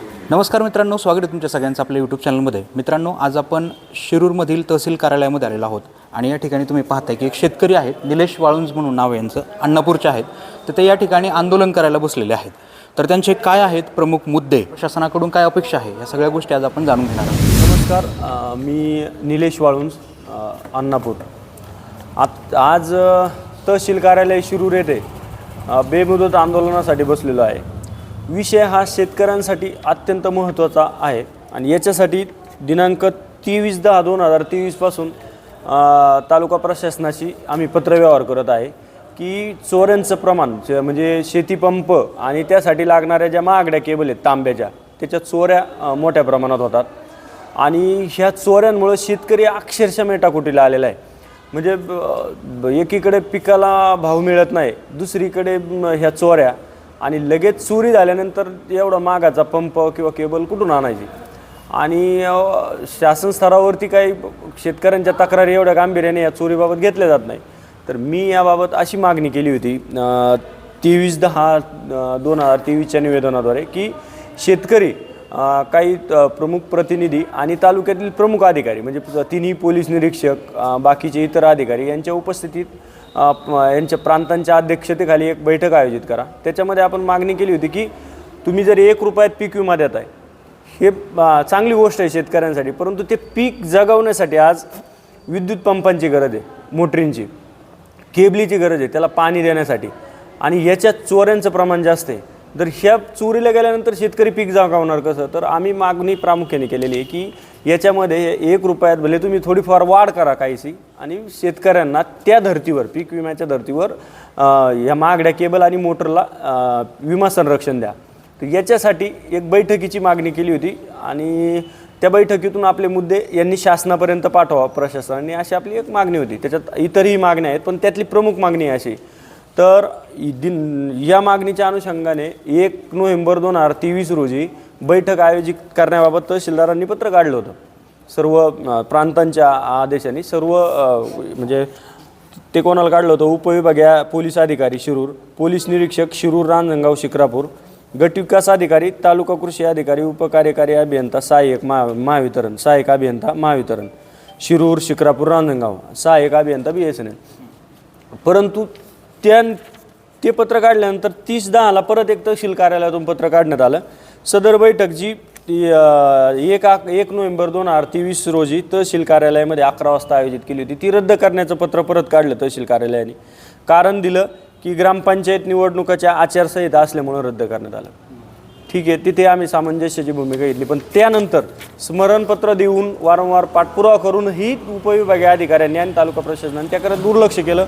नमस्कार मित्रांनो स्वागत आहे तुमच्या सगळ्यांचं आपल्या यूट्यूब चॅनलमध्ये मित्रांनो आज आपण शिरूरमधील तहसील कार्यालयामध्ये आलेलो आहोत आणि या ठिकाणी तुम्ही पाहताय की एक शेतकरी आहेत निलेश वाळुंज म्हणून नाव यांचं अण्णापूरचे आहेत. तर ते या ठिकाणी आंदोलन करायला बसलेले आहेत. तर त्यांचे काय आहेत प्रमुख मुद्दे शासनाकडून काय अपेक्षा आहे या सगळ्या गोष्टी आज आपण जाणून घेणार आहोत. नमस्कार मी निलेश वाळुंज अण्णापूर आत आज तहसील कार्यालय शिरूर येथे बेमुदत आंदोलनासाठी बसलेलो आहे. विषय हा शेतकऱ्यांसाठी अत्यंत महत्त्वाचा आहे. आणि याच्यासाठी दिनांक तेवीस दहा दोन हजार तेवीसपासून तालुका प्रशासनाशी आम्ही पत्रव्यवहार करत आहे की चोऱ्यांचं प्रमाण म्हणजे शेतीपंप आणि त्यासाठी लागणाऱ्या ज्या महागड्या केबल आहेत तांब्याच्या त्याच्या चोऱ्या मोठ्या प्रमाणात होतात. आणि ह्या चोऱ्यांमुळं शेतकरी अक्षरशः मेटाकुटीला आलेला आहे. म्हणजे ब- एकीकडे पिकाला भाव मिळत नाही दुसरीकडे ह्या चोऱ्या आणि लगेच चोरी झाल्यानंतर एवढा मागाचा पंप किंवा केबल कुठून आणायची? आणि शासन स्तरावरती काही शेतकऱ्यांच्या तक्रारी एवढ्या गांभीर्याने या चोरीबाबत घेतल्या जात नाही. तर मी याबाबत अशी मागणी केली होती तेवीस दहा दोन हजार तेवीसच्या निवेदनाद्वारे की शेतकरी काही प्रमुख प्रतिनिधी आणि तालुक्यातील प्रमुख अधिकारी म्हणजे तिन्ही पोलीस निरीक्षक बाकीचे इतर अधिकारी यांच्या उपस्थितीत यांच्या प्रांतांच्या अध्यक्षतेखाली एक बैठक आयोजित करा. त्याच्यामध्ये आपण मागणी केली होती की तुम्ही जर एक रुपयात पीक विमा देताय हे चांगली गोष्ट आहे शेतकऱ्यांसाठी परंतु ते पीक जगवण्यासाठी आज विद्युत पंपांची गरज आहे मोटरींची. केबलीची गरज आहे त्याला पाणी देण्यासाठी. आणि याच्यात चोऱ्यांचं प्रमाण जास्त आहे. जर ह्या चोरीला गेल्यानंतर शेतकरी पीक जागावणार कसं? तर आम्ही मागणी प्रामुख्याने केलेली आहे की याच्यामध्ये एक रुपयात भले तुम्ही थोडीफार वाढ करा काहीशी आणि शेतकऱ्यांना त्या धर्तीवर पीक विम्याच्या धर्तीवर ह्या या महागड्या केबल आणि मोटरला विमा संरक्षण द्या. तर याच्यासाठी एक बैठकीची मागणी केली होती आणि त्या बैठकीतून आपले मुद्दे यांनी शासनापर्यंत पाठवा प्रशासनाने अशी आपली एक मागणी होती. त्याच्यात इतरही मागण्या आहेत पण त्यातली प्रमुख मागणी आहे अशी तर दिन या मागणीच्या अनुषंगाने एक नोव्हेंबर दोन हजार तेवीस रोजी बैठक आयोजित करण्याबाबत तहसीलदारांनी पत्र काढलं होतं. सर्व प्रांतांच्या आदेशाने सर्व म्हणजे ते कोणाला काढलं होतं? उपविभागीय पोलीस अधिकारी शिरूर पोलीस निरीक्षक शिरूर रांजणगाव शिक्रापूर गटविकास अधिकारी तालुका कृषी अधिकारी उपकार्यकारी अभियंता सहाय्यक महा महावितरण सहाय्यक अभियंता महावितरण शिरूर शिक्रापूर रांजणगाव सहाय्यक अभियंता बी एस एन एल. परंतु त्या ते पत्र काढल्यानंतर तीस दहाला परत एक तहसील कार्यालयातून पत्र काढण्यात आलं. सदर बैठक जी एक आक एक नोव्हेंबर दोन हजार तेवीस रोजी तहसील कार्यालयामध्ये अकरा वाजता आयोजित केली होती. ती रद्द करण्याचं पत्र परत काढलं तहसील कार्यालयाने. कारण दिलं की ग्रामपंचायत निवडणुकाच्या आचारसंहिता असल्यामुळं रद्द करण्यात आलं. ठीक आहे तिथे आम्ही सामंजस्याची भूमिका घेतली. पण त्यानंतर स्मरणपत्र देऊन वारंवार पाठपुरावा करूनही उपविभागीय अधिकाऱ्यांनी आणि तालुका प्रशासनाने त्याकडे दुर्लक्ष केलं.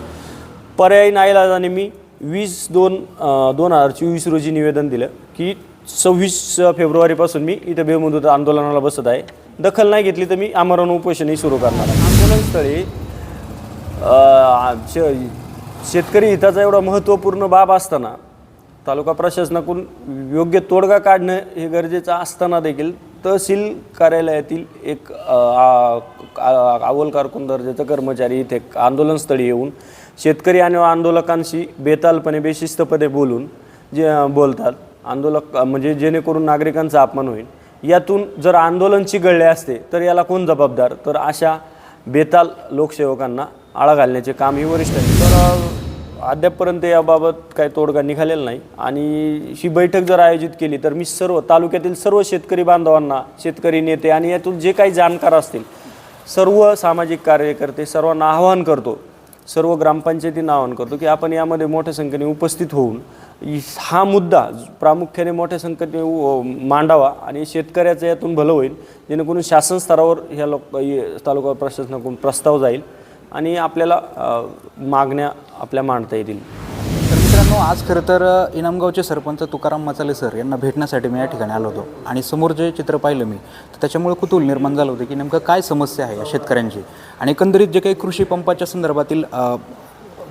पर्यायी नाईलाजाने मी वीस दोन दोन हजार चोवीस रोजी निवेदन दिलं की सव्वीस फेब्रुवारीपासून मी इथं बेमुदत आंदोलनाला बसत आहे. दखल नाही घेतली तर मी आमरण उपोषणही सुरू करणार आहे. आंदोलनस्थळी श- शेतकरी हिताचा एवढा महत्त्वपूर्ण बाब असताना तालुका प्रशासनाकडून योग्य तोडगा काढणं हे गरजेचं असताना देखील तहसील कार्यालयातील एक अव्वल कारकून दर्जाचे कर्मचारी इथे आंदोलनस्थळी येऊन शेतकरी आणि आंदोलकांशी बेतालपणे बेशिस्तपणे बोलून जे बोलतात आंदोलक म्हणजे जेणेकरून नागरिकांचा अपमान होईल. यातून जर आंदोलन चिघळले असते तर याला कोण जबाबदार? तर अशा बेताल लोकसेवकांना आळा घालण्याचे काम ही वरिष्ठांनी तर अद्यापपर्यंत याबाबत काही तोडगा निघालेला नाही. आणि ही बैठक जर आयोजित केली तर मी सर्व तालुक्यातील सर्व शेतकरी बांधवांना शेतकरी नेते आणि यातून जे काही जाणकार असतील सर्व सामाजिक कार्यकर्ते सर्वांना आवाहन करतो सर्व ग्रामपंचायतींना आवाहन करतो की आपण यामध्ये मोठ्या संख्येने उपस्थित होऊन हा मुद्दा प्रामुख्याने मोठ्या संख्येने मांडावा आणि शेतकऱ्याचं यातून भलं होईल जेणेकरून शासन स्तरावर ह्या लोक तालुका प्रशासनाकडून प्रस्ताव जाईल आणि आपल्याला मागण्या आपल्या मांडता येतील. मित्रांनो आज खरं तर इनामगावचे सरपंच तुकाराम मचाले सर यांना भेटण्यासाठी मी या ठिकाणी आलो होतो. आणि समोर जे चित्र पाहिलं मी तर त्याच्यामुळे कुतूल निर्माण झालं होतं की नेमकं काय समस्या आहे या शेतकऱ्यांची. आणि एकंदरीत जे काही कृषी पंपाच्या संदर्भातील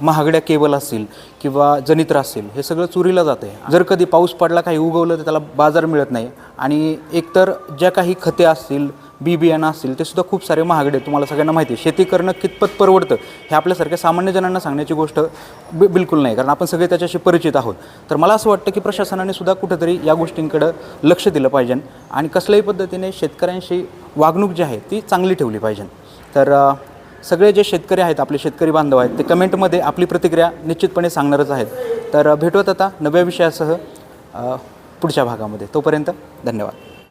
महागड्या केबल असतील किंवा जनित्र असतील हे सगळं चोरीला जातं आहे. जर कधी पाऊस पडला काही उगवलं तर त्याला बाजार मिळत नाही. आणि एकतर ज्या काही खते असतील बी बियाणं असतील ते सुद्धा खूप सारे महागडे आहेत. तुम्हाला सगळ्यांना माहिती आहे. शेती करणं कितपत परवडतं हे आपल्यासारख्या सामान्य जणांना सांगण्याची गोष्ट बि बिलकुल नाही कारण आपण सगळे त्याच्याशी परिचित आहोत. तर मला असं वाटतं की प्रशासनाने सुद्धा कुठंतरी या गोष्टींकडं लक्ष दिलं पाहिजे आणि कसल्याही पद्धतीने शेतकऱ्यांशी वागणूक जी आहे ती चांगली ठेवली पाहिजे. तर सगळे जे शेतकरी आहेत आपले शेतकरी बांधव आहेत ते कमेंटमध्ये आपली प्रतिक्रिया निश्चितपणे सांगणारच आहेत. तर भेटवत आता नव्या विषयासह पुढच्या भागामध्ये. तोपर्यंत धन्यवाद.